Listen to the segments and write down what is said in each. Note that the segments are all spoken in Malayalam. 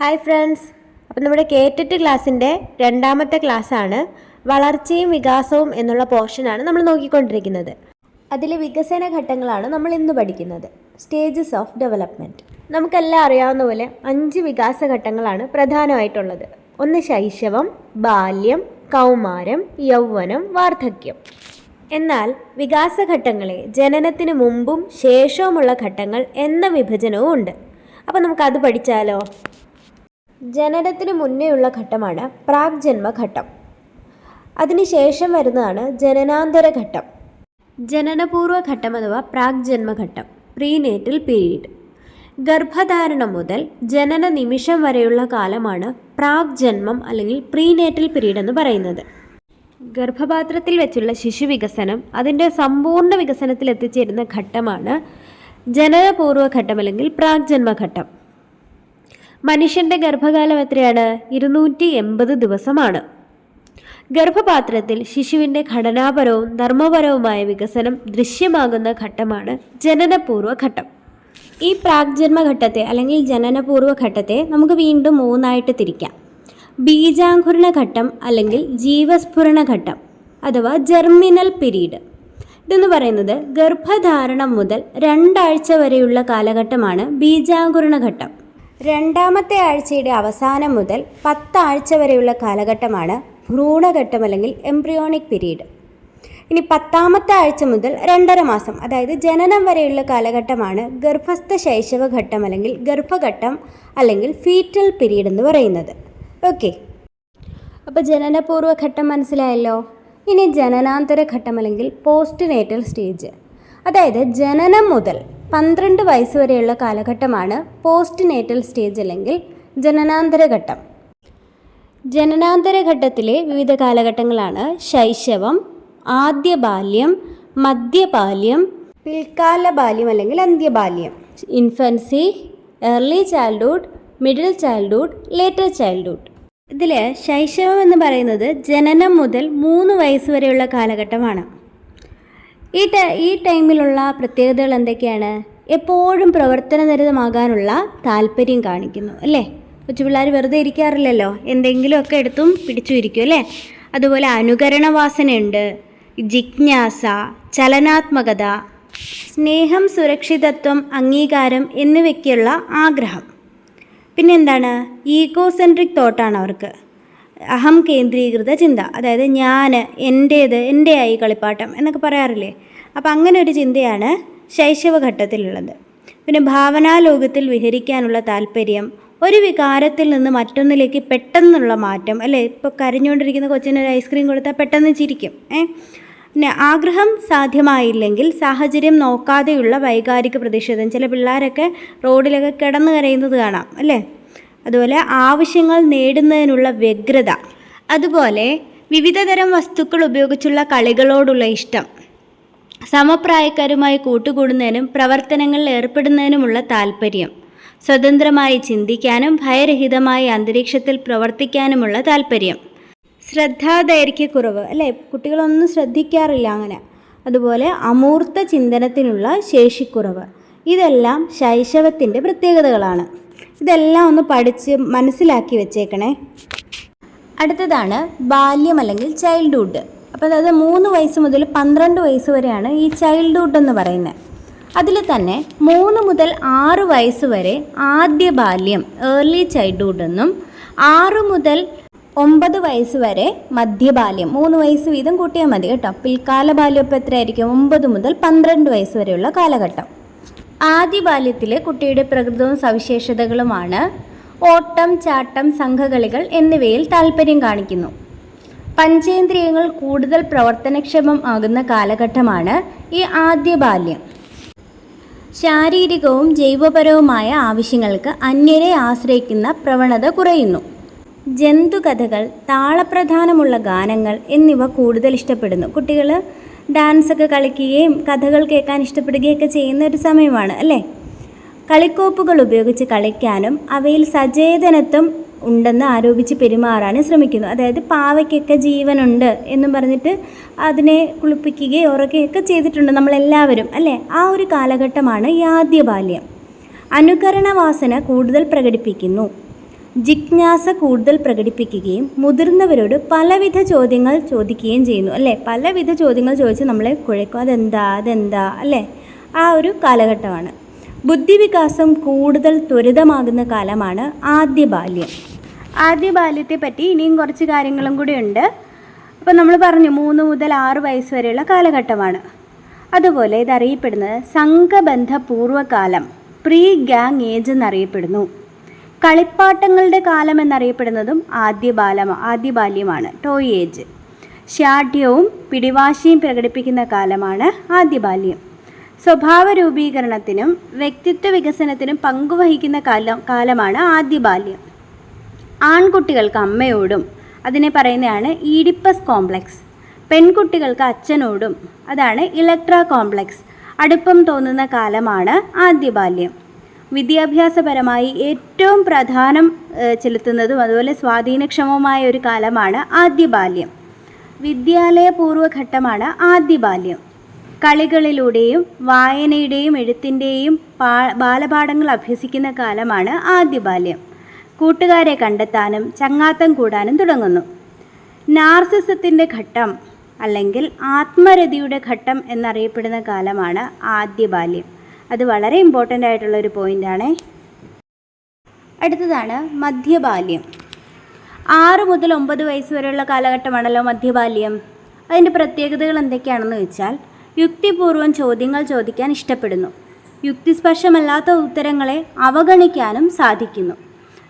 ഹായ് ഫ്രണ്ട്സ് അപ്പം നമ്മുടെ കേറ്ററ്റ് ക്ലാസ്സിന്റെ രണ്ടാമത്തെ ക്ലാസ്സാണ്. വളർച്ചയും വികാസവും എന്നുള്ള പോർഷനാണ് നമ്മൾ നോക്കിക്കൊണ്ടിരിക്കുന്നത്. അതിലെ വികസന ഘട്ടങ്ങളാണ് നമ്മൾ ഇന്ന് പഠിക്കുന്നത്. സ്റ്റേജസ് ഓഫ് ഡെവലപ്മെന്റ് നമുക്കെല്ലാം അറിയാവുന്ന പോലെ അഞ്ച് വികാസ ഘട്ടങ്ങളാണ് പ്രധാനമായിട്ടുള്ളത്. ഒന്ന് ശൈശവം ബാല്യം കൗമാരം യൗവനം വാർദ്ധക്യം. എന്നാൽ വികാസഘട്ടങ്ങളെ ജനനത്തിന് മുമ്പും ശേഷവുമുള്ള ഘട്ടങ്ങൾ എന്ന വിഭജനവും ഉണ്ട്. അപ്പോൾ നമുക്കത് പഠിച്ചാലോ? ജനനത്തിന് മുന്നേയുള്ള ഘട്ടമാണ് പ്രാഗ് ജന്മഘട്ടം അതിനുശേഷം വരുന്നതാണ് ജനനാന്തര ഘട്ടം ജനനപൂർവ ഘട്ടം അഥവാ പ്രാഗ് ജന്മഘട്ടം പ്രീനേറ്റൽ പീരീഡ്. ഗർഭധാരണം മുതൽ ജനന നിമിഷം വരെയുള്ള കാലമാണ് പ്രാഗ് ജന്മം അല്ലെങ്കിൽ പ്രീനേറ്റൽ പീരീഡ് എന്ന് പറയുന്നത്. ഗർഭപാത്രത്തിൽ വെച്ചുള്ള ശിശു വികസനം അതിന്റെ സമ്പൂർണ വികസനത്തിൽ എത്തിച്ചേരുന്ന ഘട്ടമാണ് ജനനപൂർവ ഘട്ടം അല്ലെങ്കിൽ പ്രാഗ് മനുഷ്യന്റെ ഗർഭകാലം എത്രയാണ്? ഇരുന്നൂറ്റി എൺപത് ദിവസമാണ്. ഗർഭപാത്രത്തിൽ ശിശുവിന്റെ ഘടനാപരവും ധർമ്മപരവുമായ വികസനം ദൃശ്യമാകുന്ന ഘട്ടമാണ് ജനനപൂർവ ഘട്ടം ഈ പ്രാഗ്ജന്മഘട്ടത്തെ അല്ലെങ്കിൽ ജനനപൂർവ ഘട്ടത്തെ നമുക്ക് വീണ്ടും മൂന്നായിട്ട് തിരിക്കാം. ബീജാങ്കുരണ ഘട്ടം അല്ലെങ്കിൽ ജീവസ്ഫുരണ ഘട്ടം അഥവാ ജെർമിനൽ പിരീഡ്. ഇതെന്ന് പറയുന്നത് ഗർഭധാരണം മുതൽ രണ്ടാഴ്ച വരെയുള്ള കാലഘട്ടമാണ് ബീജാങ്കുരണ ഘട്ടം രണ്ടാമത്തെ ആഴ്ചയുടെ അവസാനം മുതൽ പത്താഴ്ച വരെയുള്ള കാലഘട്ടമാണ് ഭ്രൂണഘട്ടം അല്ലെങ്കിൽ എംബ്രിയോണിക് പീരീഡ്. ഇനി പത്താമത്തെ ആഴ്ച മുതൽ രണ്ടര മാസം അതായത് ജനനം വരെയുള്ള കാലഘട്ടമാണ് ഗർഭസ്ഥ ശൈശവഘട്ടം അല്ലെങ്കിൽ ഗർഭഘട്ടം അല്ലെങ്കിൽ ഫീറ്റൽ പീരീഡ് എന്ന് പറയുന്നത്. ഓക്കെ. അപ്പോൾ ജനനപൂർവ ഘട്ടം മനസ്സിലായല്ലോ? ഇനി ജനനാന്തര ഘട്ടം അല്ലെങ്കിൽ പോസ്റ്റ് നേറ്റൽ സ്റ്റേജ്. അതായത് ജനനം മുതൽ പന്ത്രണ്ട് വയസ്സ് വരെയുള്ള കാലഘട്ടമാണ് പോസ്റ്റ് നേറ്റൽ സ്റ്റേജ് അല്ലെങ്കിൽ ജനനാന്തര ഘട്ടം. ജനനാന്തര ഘട്ടത്തിലെ വിവിധ കാലഘട്ടങ്ങളാണ് ശൈശവം ആദ്യ ബാല്യം മധ്യബാല്യം പിൽക്കാല ബാല്യം അല്ലെങ്കിൽ അന്ത്യബാല്യം infancy early childhood middle childhood later childhood. ഇതിൽ ശൈശവം എന്ന് പറയുന്നത് ജനനം മുതൽ മൂന്ന് വയസ്സ് വരെയുള്ള കാലഘട്ടമാണ്. ഈ ഈ ടൈമിലുള്ള പ്രത്യേകതകൾ എന്തൊക്കെയാണ്? എപ്പോഴും പ്രവർത്തനനിരതമാകാനുള്ള താല്പര്യം കാണിക്കുന്നു അല്ലേ? കൊച്ചു പിള്ളേർ വെറുതെ ഇരിക്കാറില്ലല്ലോ. എന്തെങ്കിലുമൊക്കെ എടുത്തും പിടിച്ചു ഇരിക്കും അല്ലേ? അതുപോലെ അനുകരണവാസനയുണ്ട് ജിജ്ഞാസ ചലനാത്മകത സ്നേഹം സുരക്ഷിതത്വം അംഗീകാരം എന്നിവയ്ക്കുള്ള ആഗ്രഹം. പിന്നെന്താണ്? ഈഗോസെൻട്രിക് തോട്ടാണ് അവർക്ക്. അഹം കേന്ദ്രീകൃത ചിന്ത. അതായത് ഞാൻ എന്റേത് എന്റെ ആയി കളിപ്പാട്ടം എന്നൊക്കെ പറയാറില്ലേ? അപ്പോൾ അങ്ങനെ ഒരു ചിന്തയാണ് ശൈശവഘട്ടത്തിലുള്ളത്. പിന്നെ ഭാവനാലോകത്തിൽ വിഹരിക്കാനുള്ള താല്പര്യം ഒരു വികാരത്തിൽ നിന്ന് മറ്റൊന്നിലേക്ക് പെട്ടെന്നുള്ള മാറ്റം അല്ലേ? ഇപ്പോൾ കരഞ്ഞുകൊണ്ടിരിക്കുന്ന കൊച്ചിന് ഒരു ഐസ്ക്രീം കൊടുത്താൽ പെട്ടെന്ന് ചിരിക്കും ഏ? പിന്നെ ആഗ്രഹം സാധ്യമായില്ലെങ്കിൽ സാഹചര്യം നോക്കാതെയുള്ള വൈകാരിക പ്രതിഷേധം. ചില പിള്ളേരൊക്കെ റോഡിലൊക്കെ കിടന്നു കരയുന്നത് കാണാം അല്ലേ? അതുപോലെ ആവശ്യങ്ങൾ നേടുന്നതിനുള്ള വ്യഗ്രത അതുപോലെ വിവിധതരം വസ്തുക്കൾ ഉപയോഗിച്ചുള്ള കളികളോടുള്ള ഇഷ്ടം സമപ്രായക്കാരുമായി കൂട്ടുകൂടുന്നതിനും പ്രവർത്തനങ്ങളിൽ ഏർപ്പെടുന്നതിനുമുള്ള താല്പര്യം സ്വതന്ത്രമായി ചിന്തിക്കാനും ഭയരഹിതമായ അന്തരീക്ഷത്തിൽ പ്രവർത്തിക്കാനുമുള്ള താല്പര്യം ശ്രദ്ധാദൈർഘ്യക്കുറവ് അല്ലേ? കുട്ടികളൊന്നും ശ്രദ്ധിക്കാറില്ല അങ്ങനെ. അതുപോലെ അമൂർത്ത ചിന്തനത്തിനുള്ള ശേഷിക്കുറവ്. ഇതെല്ലാം ശൈശവത്തിന്റെ പ്രത്യേകതകളാണ്. ഇതെല്ലാം ഒന്ന് പഠിച്ച് മനസ്സിലാക്കി വെച്ചേക്കണേ. അടുത്തതാണ് ബാല്യം അല്ലെങ്കിൽ ചൈൽഡ്ഹുഡ് അപ്പോൾ അതായത് മൂന്ന് വയസ്സ് മുതൽ പന്ത്രണ്ട് വയസ്സ് വരെയാണ് ഈ ചൈൽഡ്ഹുഡ് എന്ന് പറയുന്നത്. അതിൽ തന്നെ മൂന്ന് മുതൽ ആറ് വയസ്സ് വരെ ആദ്യ ബാല്യം ഏർലി ചൈൽഡ്ഹുഡ് എന്നും ആറ് മുതൽ ഒമ്പത് വയസ്സ് വരെ മധ്യബാല്യം മൂന്ന് വയസ്സ് വീതം കൂട്ടിയാൽ മതി കേട്ടോ. പിൽക്കാല ബാല്യം ഇപ്പോൾ എത്രയായിരിക്കും? ഒമ്പത് മുതൽ പന്ത്രണ്ട് വയസ്സ് വരെയുള്ള കാലഘട്ടം. ആദ്യ ബാല്യത്തിലെ കുട്ടിയുടെ പ്രകൃതവും സവിശേഷതകളുമാണ് ഓട്ടം ചാട്ടം സംഘകളികൾ എന്നിവയിൽ താല്പര്യം കാണിക്കുന്നു. പഞ്ചേന്ദ്രിയങ്ങൾ കൂടുതൽ പ്രവർത്തനക്ഷമം ആകുന്ന കാലഘട്ടമാണ് ഈ ആദ്യ ബാല്യം ശാരീരികവും ജൈവപരവുമായ ആവശ്യങ്ങൾക്ക് അന്യരെ ആശ്രയിക്കുന്ന പ്രവണത കുറയുന്നു. ജന്തുകഥകൾ താളപ്രധാനമുള്ള ഗാനങ്ങൾ എന്നിവ കൂടുതൽ ഇഷ്ടപ്പെടുന്നു. കുട്ടികൾ ഡാൻസൊക്കെ കളിക്കുകയും കഥകൾ കേൾക്കാൻ ഇഷ്ടപ്പെടുകയൊക്കെ ചെയ്യുന്ന ഒരു സമയമാണ് അല്ലേ? കളിക്കോപ്പുകൾ ഉപയോഗിച്ച് കളിക്കാനും അവയിൽ സചേതനത്വം ഉണ്ടെന്ന് ആരോപിച്ച് പെരുമാറാനും ശ്രമിക്കുന്നു. അതായത് പാവയ്ക്കൊക്കെ ജീവനുണ്ട് എന്നും പറഞ്ഞിട്ട് അതിനെ കുളിപ്പിക്കുകയോ ഉറക്കുകയൊക്കെ ചെയ്തിട്ടുണ്ട് നമ്മളെല്ലാവരും അല്ലേ? ആ ഒരു കാലഘട്ടമാണ് ഈ ആദ്യ ബാല്യം അനുകരണ വാസന കൂടുതൽ പ്രകടിപ്പിക്കുന്നു. ജിജ്ഞാസ കൂടുതൽ പ്രകടിപ്പിക്കുകയും മുതിർന്നവരോട് പലവിധ ചോദ്യങ്ങൾ ചോദിക്കുകയും ചെയ്യുന്നു അല്ലേ? പലവിധ ചോദ്യങ്ങൾ ചോദിച്ച് നമ്മളെ കുഴക്കും. അതെന്താ? അതെന്താ? അല്ലേ? ആ ഒരു കാലഘട്ടമാണ്. ബുദ്ധിവികാസം കൂടുതൽ ത്വരിതമാകുന്ന കാലമാണ് ആദ്യ ബാല്യം ആദ്യ ബാല്യത്തെ പറ്റി ഇനിയും കുറച്ച് കാര്യങ്ങളും കൂടി ഉണ്ട്. അപ്പോൾ നമ്മൾ പറഞ്ഞു മൂന്ന് മുതൽ ആറ് വയസ്സ് വരെയുള്ള കാലഘട്ടമാണ്. അതുപോലെ ഇതറിയപ്പെടുന്നത് സംഘബന്ധ പൂർവകാലം പ്രീ ഗാങ് ഏജ് എന്നറിയപ്പെടുന്നു. കളിപ്പാട്ടങ്ങളുടെ കാലം എന്നറിയപ്പെടുന്നതും ആദ്യ ബാലം ആദ്യ ബാല്യമാണ്. Toy age. ശാഠ്യവും പിടിവാശിയും പ്രകടിപ്പിക്കുന്ന കാലമാണ് ആദ്യ ബാല്യം. സ്വഭാവ രൂപീകരണത്തിനും വ്യക്തിത്വ വികസനത്തിനും പങ്കുവഹിക്കുന്ന കാലം കാലമാണ് ആദ്യ ബാല്യം. ആൺകുട്ടികൾക്ക് അമ്മയോടും അതിനെ പറയുന്നതാണ് ഈഡിപ്പസ് കോംപ്ലക്സ്. പെൺകുട്ടികൾക്ക് അച്ഛനോടും അതാണ് ഇലക്ട്ര കോംപ്ലക്സ്. അടുപ്പം തോന്നുന്ന കാലമാണ് ആദ്യ ബാല്യം. വിദ്യാഭ്യാസപരമായി ഏറ്റവും പ്രധാനം ചെലുത്തുന്നതും അതുപോലെ സ്വാധീനക്ഷമമായ ഒരു കാലമാണ് ആദ്യ ബാല്യം വിദ്യാലയ പൂർവഘട്ടമാണ് ആദ്യ ബാല്യം കളികളിലൂടെയും വായനയുടെയും എഴുത്തിന്റെയും പാ ബാലപാഠങ്ങൾ അഭ്യസിക്കുന്ന കാലമാണ് ആദ്യ ബാല്യം കൂട്ടുകാരെ കണ്ടെത്താനും ചങ്ങാത്തം കൂടാനും തുടങ്ങുന്നു. നാർസിസത്തിന്റെ ഘട്ടം അല്ലെങ്കിൽ ആത്മരതിയുടെ ഘട്ടം എന്നറിയപ്പെടുന്ന കാലമാണ് ആദ്യ ബാല്യം അത് വളരെ ഇമ്പോർട്ടന്റ് ആയിട്ടുള്ള ഒരു പോയിന്റാണേ അടുത്തതാണ് മധ്യബാല്യം ആറ് മുതൽ ഒമ്പത് വയസ്സ് വരെയുള്ള കാലഘട്ടമാണല്ലോ മധ്യബാല്യം അതിന്റെ പ്രത്യേകതകൾ എന്തൊക്കെയാണെന്ന് വെച്ചാൽ യുക്തിപൂർവം ചോദ്യങ്ങൾ ചോദിക്കാൻ ഇഷ്ടപ്പെടുന്നു. യുക്തിസ്പർശമല്ലാത്ത ഉത്തരങ്ങളെ അവഗണിക്കാനും സാധിക്കുന്നു.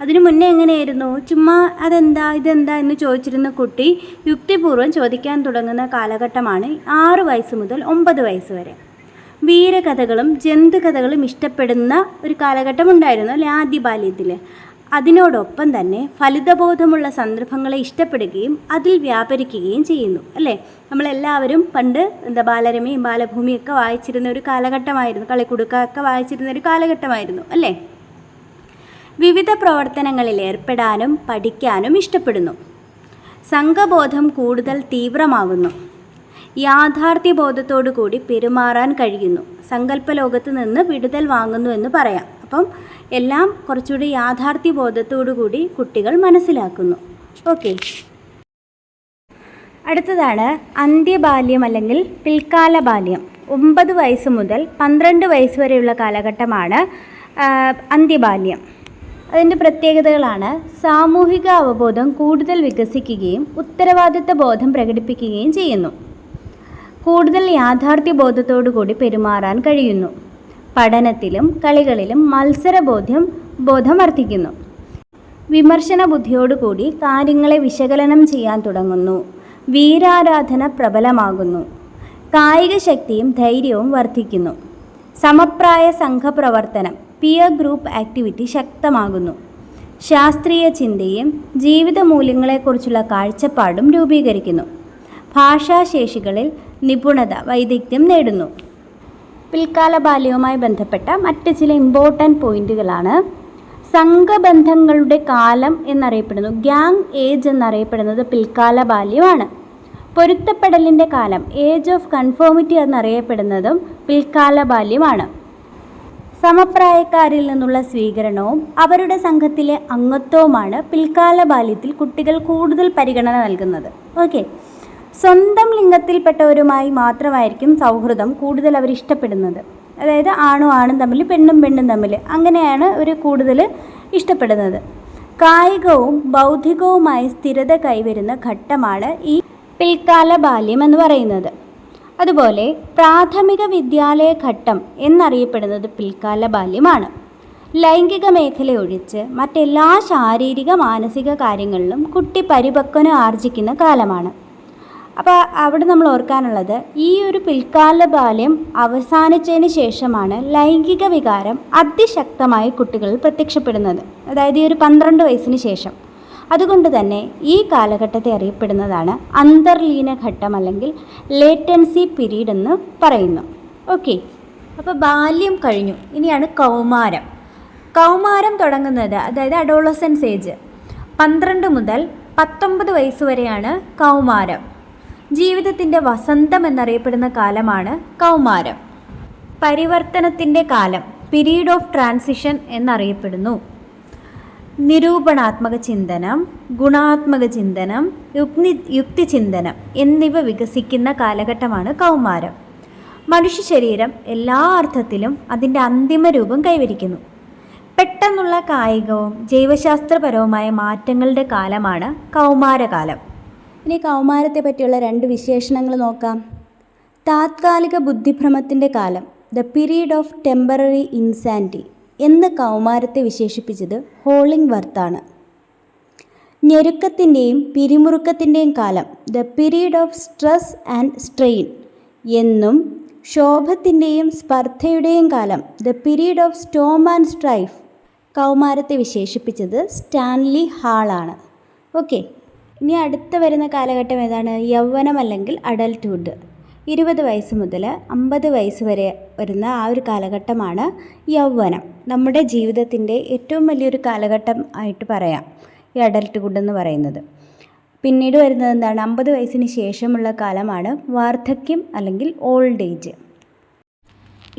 അതിനു മുന്നേ എങ്ങനെയായിരുന്നു? ചുമ്മാ അതെന്താ ഇതെന്താ എന്ന് ചോദിച്ചിരുന്ന കുട്ടി യുക്തിപൂർവം ചോദിക്കാൻ തുടങ്ങുന്ന കാലഘട്ടമാണ് ആറ് വയസ്സ് മുതൽ ഒമ്പത് വയസ്സ് വരെ. വീരകഥകളും ജന്തുകഥകളും ഇഷ്ടപ്പെടുന്ന ഒരു കാലഘട്ടം ഉണ്ടായിരുന്നു അല്ലെ ആദ്യ ബാല്യത്തിൽ അതിനോടൊപ്പം തന്നെ ഫലിതബോധമുള്ള സന്ദർഭങ്ങളെ ഇഷ്ടപ്പെടുകയും അതിൽ വ്യാപരിക്കുകയും ചെയ്യുന്നു അല്ലേ? നമ്മളെല്ലാവരും പണ്ട് എന്താ ബാലരമയും ബാലഭൂമിയും ഒക്കെ വായിച്ചിരുന്ന ഒരു കാലഘട്ടമായിരുന്നു കളിക്കുടുക്ക ഒക്കെ വായിച്ചിരുന്ന ഒരു കാലഘട്ടമായിരുന്നു അല്ലേ? വിവിധ പ്രവർത്തനങ്ങളിൽ ഏർപ്പെടാനും പഠിക്കാനും ഇഷ്ടപ്പെടുന്നു. സംഘബോധം കൂടുതൽ തീവ്രമാകുന്നു. യാഥാർത്ഥ്യബോധത്തോടു കൂടി പെരുമാറാൻ കഴിയുന്നു. സങ്കല്പലോകത്ത് നിന്ന് വിടുതൽ വാങ്ങുന്നു എന്ന് പറയാം. അപ്പം എല്ലാം കുറച്ചുകൂടി യാഥാർത്ഥ്യബോധത്തോടു കൂടി കുട്ടികൾ മനസ്സിലാക്കുന്നു. ഓക്കെ. അടുത്തതാണ് അന്ത്യബാല്യം അല്ലെങ്കിൽ പിൽക്കാല ബാല്യം ഒമ്പത് വയസ്സ് മുതൽ പന്ത്രണ്ട് വയസ്സ് വരെയുള്ള കാലഘട്ടമാണ് അന്ത്യബാല്യം. അതിന്റെ പ്രത്യേകതകളാണ് സാമൂഹിക അവബോധം കൂടുതൽ വികസിക്കുകയും ഉത്തരവാദിത്ത ബോധം പ്രകടിപ്പിക്കുകയും ചെയ്യുന്നു. കൂടുതൽ യാഥാർത്ഥ്യ ബോധത്തോടു കൂടി പെരുമാറാൻ കഴിയുന്നു. പഠനത്തിലും കളികളിലും മത്സരബോധ്യം ബോധം വർദ്ധിക്കുന്നു വിമർശന ബുദ്ധിയോടുകൂടി കാര്യങ്ങളെ വിശകലനം ചെയ്യാൻ തുടങ്ങുന്നു. വീരാരാധന പ്രബലമാകുന്നു. കായിക ശക്തിയും ധൈര്യവും വർദ്ധിക്കുന്നു. സമപ്രായ സംഘപ്രവർത്തനം പിയർ ഗ്രൂപ്പ് ആക്ടിവിറ്റി ശക്തമാകുന്നു. ശാസ്ത്രീയ ചിന്തയും ജീവിത മൂല്യങ്ങളെക്കുറിച്ചുള്ള കാഴ്ചപ്പാടും രൂപീകരിക്കുന്നു. ഭാഷാശേഷികളിൽ നിപുണത വൈദഗ്ധ്യം നേടുന്നു. പിൽക്കാല ബാല്യവുമായി ബന്ധപ്പെട്ട മറ്റ് ചില ഇമ്പോർട്ടന്റ് പോയിന്റുകളാണ് സംഘബന്ധങ്ങളുടെ കാലം എന്നറിയപ്പെടുന്നു. ഗ്യാങ് ഏജ് എന്നറിയപ്പെടുന്നത് പിൽക്കാല ബാല്യമാണ്. പൊരുത്തപ്പെടലിന്റെ കാലം ഏജ് ഓഫ് കൺഫോമിറ്റി എന്നറിയപ്പെടുന്നതും പിൽക്കാല ബാല്യമാണ്. സമപ്രായക്കാരിൽ നിന്നുള്ള സ്വീകരണവും അവരുടെ സംഘത്തിലെ അംഗത്വവുമാണ് പിൽക്കാല ബാല്യത്തിൽ കുട്ടികൾ കൂടുതൽ പരിഗണന നൽകുന്നത്. ഓക്കെ സ്വന്തം ലിംഗത്തിൽപ്പെട്ടവരുമായി മാത്രമായിരിക്കും സൗഹൃദം കൂടുതൽ അവർ ഇഷ്ടപ്പെടുന്നത്. അതായത് ആണും ആണും തമ്മിൽ പെണ്ണും പെണ്ണും തമ്മിൽ അങ്ങനെയാണ് ഒരു കൂടുതൽ ഇഷ്ടപ്പെടുന്നത്. കായികവും ബൗദ്ധികവുമായ സ്ഥിരത കൈവരുന്ന ഘട്ടമാണ് ഈ പിൽക്കാല ബാല്യം എന്ന് പറയുന്നത്. അതുപോലെ പ്രാഥമിക വിദ്യാലയ ഘട്ടം എന്നറിയപ്പെടുന്നത് പിൽക്കാല ബാല്യമാണ്. ലൈംഗിക മേഖല ഒഴിച്ച് മറ്റെല്ലാ ശാരീരിക മാനസിക കാര്യങ്ങളിലും കുട്ടി പരിപക്വന ആർജിക്കുന്ന കാലമാണ്. അപ്പോൾ അവിടെ നമ്മൾ ഓർക്കാനുള്ളത് ഈ ഒരു പിൽക്കാല ബാല്യം അവസാനിച്ചതിന് ശേഷമാണ് ലൈംഗിക വികാരം അതിശക്തമായി കുട്ടികളിൽ പ്രത്യക്ഷപ്പെടുന്നത്. അതായത് ഈ ഒരു പന്ത്രണ്ട് വയസ്സിന് ശേഷം. അതുകൊണ്ട് തന്നെ ഈ കാലഘട്ടത്തെ അറിയപ്പെടുന്നതാണ് അന്തർലീന ഘട്ടം അല്ലെങ്കിൽ ലേറ്റൻസി പീരീഡ് എന്ന് പറയുന്നു. ഓക്കെ. അപ്പോൾ ബാല്യം കഴിഞ്ഞു. ഇനിയാണ് കൗമാരം. കൗമാരം തുടങ്ങുന്നത് അതായത് അഡോളസൻസ് ഏജ്. പന്ത്രണ്ട് മുതൽ പത്തൊമ്പത് വയസ്സ് വരെയാണ് കൗമാരം. ജീവിതത്തിന്റെ വസന്തം എന്നറിയപ്പെടുന്ന കാലമാണ് കൗമാരം. പരിവർത്തനത്തിന്റെ കാലം പീരീഡ് ഓഫ് ട്രാൻസിഷൻ എന്നറിയപ്പെടുന്നു. നിരൂപണാത്മക ചിന്തനം ഗുണാത്മക ചിന്തനം യുക്തി യുക്തിചിന്തനം എന്നിവ വികസിക്കുന്ന കാലഘട്ടമാണ് കൗമാരം. മനുഷ്യ ശരീരം എല്ലാ അർത്ഥത്തിലും അതിന്റെ അന്തിമ രൂപം കൈവരിക്കുന്നു. പെട്ടെന്നുള്ള കായികവും ജൈവശാസ്ത്രപരവുമായ മാറ്റങ്ങളുടെ കാലമാണ് കൗമാരകാലം. ഇനി കൗമാരത്തെ പറ്റിയുള്ള രണ്ട് വിശേഷണങ്ങൾ നോക്കാം. താത്കാലിക ബുദ്ധിഭ്രമത്തിന്റെ കാലം the period of temporary insanity എന്ന് കൗമാരത്തെ വിശേഷിപ്പിച്ചത് ഹോളിംഗ് വർത്താണ് ഞെരുക്കത്തിന്റെയും പിരിമുറുക്കത്തിന്റെയും കാലം the period of stress and strain എന്നും ക്ഷോഭത്തിന്റെയും സ്പർദ്ധയുടെയും കാലം the period of storm and strife കൗമാരത്തെ വിശേഷിപ്പിച്ചത് സ്റ്റാൻലി ഹാളാണ് ഓക്കെ ഇനി അടുത്ത വരുന്ന കാലഘട്ടം ഏതാണ്? യൗവനം അല്ലെങ്കിൽ അഡൽട്ട്ഹുഡ് ഇരുപത് വയസ്സ് മുതൽ അമ്പത് വയസ്സ് വരെ വരുന്ന ആ ഒരു കാലഘട്ടമാണ് യൗവനം. നമ്മുടെ ജീവിതത്തിന്റെ ഏറ്റവും വലിയൊരു കാലഘട്ടം ആയിട്ട് പറയാം. ഈ അഡൽട്ട്ഹുഡ് എന്ന് പറയുന്നത്. പിന്നീട് വരുന്നത് എന്താണ്? അമ്പത് വയസ്സിന് ശേഷമുള്ള കാലമാണ് വാർദ്ധക്യം അല്ലെങ്കിൽ ഓൾഡ് ഏജ്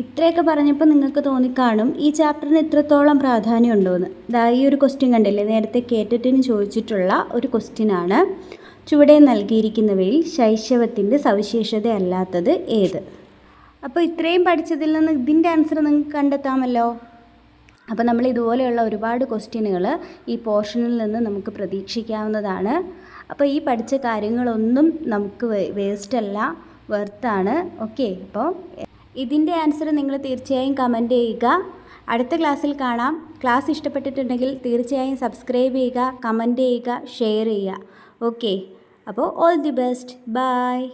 ഇത്രയൊക്കെ പറഞ്ഞപ്പോൾ നിങ്ങൾക്ക് തോന്നിക്കാണും ഈ ചാപ്റ്ററിന് ഇത്രത്തോളം പ്രാധാന്യം ഉണ്ടോയെന്ന് ദാ ഈ ഒരു ക്വസ്റ്റ്യൻ കണ്ടില്ലേ? നേരത്തെ കേട്ടിട്ടിന് ചോദിച്ചിട്ടുള്ള ഒരു ക്വസ്റ്റ്യനാണ് ചുവടെ നൽകിയിരിക്കുന്നവയിൽ ശൈശവത്തിന്റെ സവിശേഷത അല്ലാത്തത് ഏത്? അപ്പോൾ ഇത്രയും പഠിച്ചതിൽ നിന്ന് ഇതിന്റെ ആൻസർ നിങ്ങൾക്ക് കണ്ടെത്താമല്ലോ? അപ്പോൾ നമ്മൾ ഇതുപോലെയുള്ള ഒരുപാട് ക്വസ്റ്റ്യനുകൾ ഈ പോർഷനിൽ നിന്ന് നമുക്ക് പ്രതീക്ഷിക്കാവുന്നതാണ്. അപ്പോൾ ഈ പഠിച്ച കാര്യങ്ങളൊന്നും നമുക്ക് വേസ്റ്റല്ല വെർത്താണ് ഓക്കെ അപ്പോൾ ഇതിന്റെ ആൻസർ നിങ്ങൾ തീർച്ചയായും കമന്റ് ചെയ്യുക. അടുത്ത ക്ലാസ്സിൽ കാണാം. ക്ലാസ് ഇഷ്ടപ്പെട്ടിട്ടുണ്ടെങ്കിൽ തീർച്ചയായും സബ്സ്ക്രൈബ് ചെയ്യുക കമന്റ് ചെയ്യുക ഷെയർ ചെയ്യുക. ഓക്കെ. അപ്പോൾ ഓൾ ദി ബെസ്റ്റ്. ബൈ.